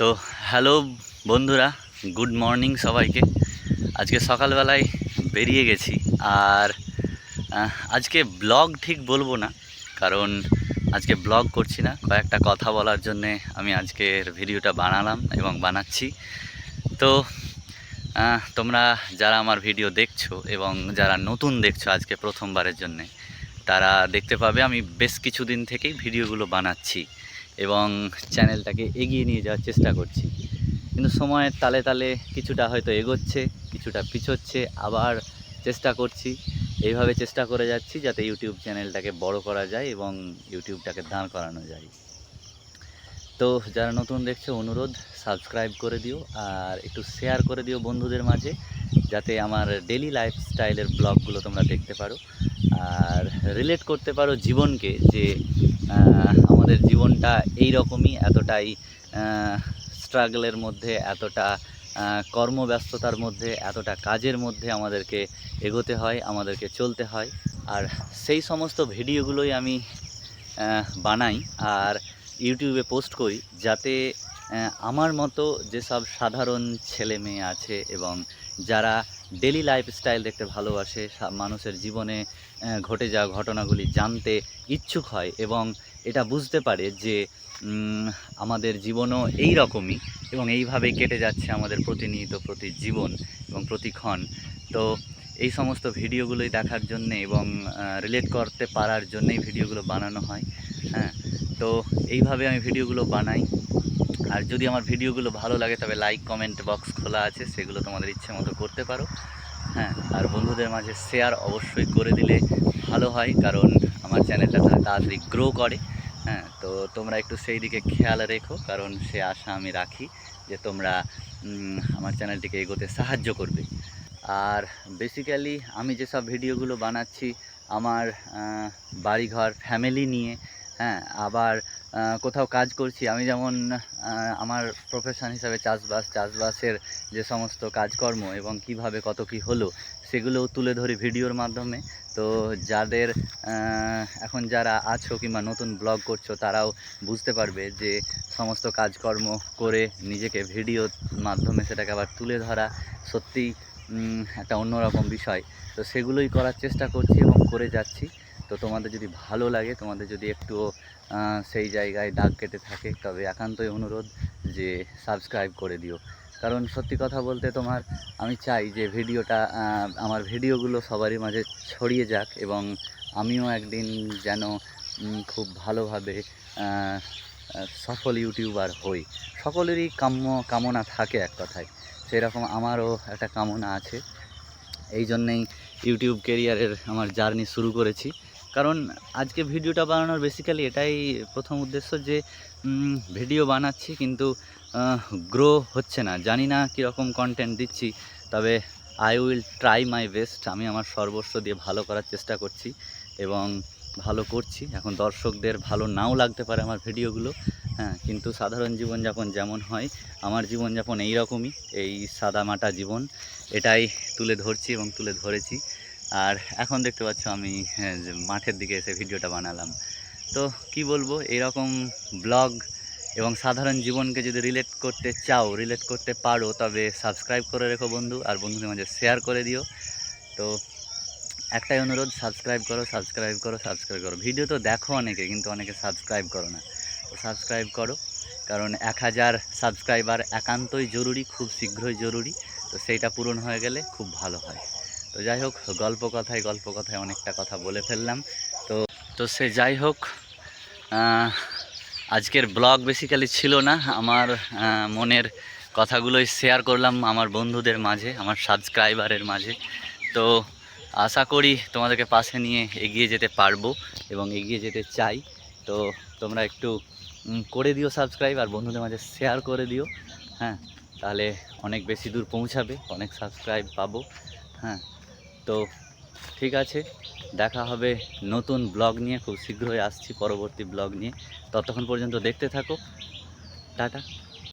তো হ্যালো বন্ধুরা, good morning সবাইকে। আজকে সকালবেলায় বেরিয়ে গেছি। আর আজকে ব্লগ ঠিক বলব না, কারণ আজকে ব্লগ করছি না। কয়েকটা কথা বলার জন্যে আমি আজকের ভিডিওটা বানালাম এবং বানাচ্ছি। তো তোমরা যারা আমার ভিডিও দেখছ এবং যারা নতুন দেখছ আজকে প্রথমবারের জন্যে, তারা দেখতে পাবে আমি বেশ কিছুদিন থেকেই ভিডিওগুলো বানাচ্ছি। এবং চ্যানেলটাকে এগিয়ে নিয়ে যাওয়ার চেষ্টা করছি। কিন্তু সময়ের তালে তালে কিছুটা হয়তো এগোচ্ছে, কিছুটা পিছোচ্ছে, আবার চেষ্টা করছি। এইভাবে চেষ্টা করে যাচ্ছি যাতে ইউটিউব চ্যানেলটাকে বড় করা যায় এবং ইউটিউবটাকে দাঁড় করানো যায়। তো যারা নতুন দেখছ, অনুরোধ সাবস্ক্রাইব করে দিও আর একটু শেয়ার করে দিও বন্ধুদের মাঝে, যাতে আমার ডেলি লাইফস্টাইলের ব্লগগুলো তোমরা দেখতে পারো। আর রিলেট করতে পারো জীবনকে যে আমাদের জীবনটা এই রকমই এতটাই স্ট্রাগলের মধ্যে, এতটা কর্মব্যস্ততার মধ্যে, এতটা কাজের মধ্যে আমাদেরকে এগোতে হয়, আমাদেরকে চলতে হয়। আর সেই সমস্ত ভিডিওগুলোই আমি বানাই আর ইউটিউবে পোস্ট করি যাতে আমার মতো যেসব সাধারণ ছেলে মেয়ে আছে এবং যারা ডেলি লাইফস্টাইল দেখতে ভালোবাসে মানুষের জীবনে ঘটে যাওয়া ঘটনাগুলি জানতে ইচ্ছুক হয় এবং এটা বুঝতে পারে যে আমাদের জীবনও এই রকমই এবং এইভাবেই কেটে যাচ্ছে আমাদের প্রতিনিয়ত প্রতি জীবন এবং প্রতিক্ষণ। তো এই সমস্ত ভিডিওগুলোই দেখার জন্যে এবং রিলেট করতে পারার জন্যই ভিডিওগুলো বানানো হয় হ্যাঁ। তো এইভাবে আমি ভিডিওগুলো বানাই। আর যদি আমার ভিডিওগুলো ভালো লাগে, তবে লাইক কমেন্ট বক্স খোলা আছে, সেগুলো তোমাদের ইচ্ছে মতো করতে পারো। হ্যাঁ আর বন্ধুদের মাঝে শেয়ার অবশ্যই করে দিলে ভালো হয়, কারণ আমার চ্যানেলটা তাড়াতাড়ি গ্রো করে। হ্যাঁ তো তোমরা একটু সেই দিকে খেয়াল রেখো, কারণ সে আশা আমি রাখি যে তোমরা আমার চ্যানেলটিকে এগোতে সাহায্য করবে। আর বেসিক্যালি আমি যেসব ভিডিওগুলো বানাচ্ছি, আমার বাড়িঘর ফ্যামিলি নিয়ে হ্যাঁ আবার কোথাও কাজ করছি, আমি যেমন আমার প্রফেশন হিসাবে চাষবাস, চাষবাসের যে সমস্ত কাজকর্ম এবং কীভাবে কত কি হলো, সেগুলোও তুলে ধরি ভিডিওর মাধ্যমে। তো যাদের এখন যারা আছো কিংবা নতুন ব্লগ করছ, তারাও বুঝতে পারবে যে সমস্ত কাজকর্ম করে নিজেকে ভিডিওর মাধ্যমে সেটাকে আবার তুলে ধরা সত্যিই একটা অন্যরকম বিষয়। তো সেগুলোই করার চেষ্টা করছি এবং করে যাচ্ছি। তো তোমাদের যদি ভালো লাগে, তোমাদের যদি একটু সেই জায়গায় দাগ কেটে থাকে, তবে একান্তই অনুরোধ যে সাবস্ক্রাইব করে দিও। কারণ সত্যি কথা বলতে তোমার, আমি চাই যে ভিডিওটা আমার ভিডিওগুলো সবারই মাঝে ছড়িয়ে যাক এবং আমিও একদিন যেন খুব ভালোভাবে সফল ইউটিউবার হই। সকলেরই কাম্য কামনা থাকে এক কথায়। সেরকম আমারও একটা কামনা আছে। এই জন্যেই ইউটিউব কেরিয়ারের আমার জার্নি শুরু করেছি। কারণ আজকে ভিডিওটা বানানোর বেসিক্যালি এটাই প্রথম উদ্দেশ্য যে ভিডিও বানাচ্ছি কিন্তু গ্রো হচ্ছে না। জানি না কীরকম কন্টেন্ট দিচ্ছি, তবে I will try my best আমি আমার সর্বস্ব দিয়ে ভালো করার চেষ্টা করছি এবং ভালো করছি। এখন দর্শকদের ভালো নাও লাগতে পারে আমার ভিডিওগুলো। হ্যাঁ কিন্তু সাধারণ জীবনযাপন যেমন হয়, আমার জীবনযাপন এই রকমই এই সাদামাটা জীবন। এটাই তুলে ধরছি এবং তুলে ধরেছি। আর এখন দেখতে পাচ্ছ আমি হ্যাঁ, মাঠের দিকে এসে ভিডিওটা বানালাম। তো কি বলব এরকম ব্লগ এবং সাধারণ জীবনকে যদি রিলেট করতে চাও রিলেট করতে পারো তবে সাবস্ক্রাইব করে রেখো বন্ধু আর বন্ধুদের মাঝে শেয়ার করে দিও। তো একটাই অনুরোধ সাবস্ক্রাইব করো সাবস্ক্রাইব করো সাবস্ক্রাইব করো। ভিডিও তো দেখো অনেকে কিন্তু অনেকে সাবস্ক্রাইব করো না। তো সাবস্ক্রাইব করো কারণ এক হাজার সাবস্ক্রাইবার একান্তই জরুরি খুব শীঘ্রই জরুরি। তো সেইটা পূরণ হয়ে গেলে খুব ভালো হয়। তো যাই হোক, গল্প কথায় গল্প কথায় অনেকটা কথা বলে ফেললাম। তো তো সে যাই হোক আজকের ব্লগ বেসিক্যালি ছিল না। আমার মনের কথাগুলোই শেয়ার করলাম আমার বন্ধুদের মাঝে, আমার সাবস্ক্রাইবারের মাঝে। তো আশা করি তোমাদেরকে পাশে নিয়ে এগিয়ে যেতে পারব এবং এগিয়ে যেতে চাই। তো তোমরা একটু করে দিও সাবস্ক্রাইব আর বন্ধুদের মাঝে শেয়ার করে দিও। হ্যাঁ তাহলে অনেক বেশি দূর পৌঁছাবে, অনেক সাবস্ক্রাইব পাবো। হ্যাঁ তো ঠিক আছে, দেখা হবে নতুন ব্লগ নিয়ে, খুব শীঘ্রই আসছি পরবর্তী ব্লগ নিয়ে। ততক্ষণ পর্যন্ত দেখতে থাকো। টাটা।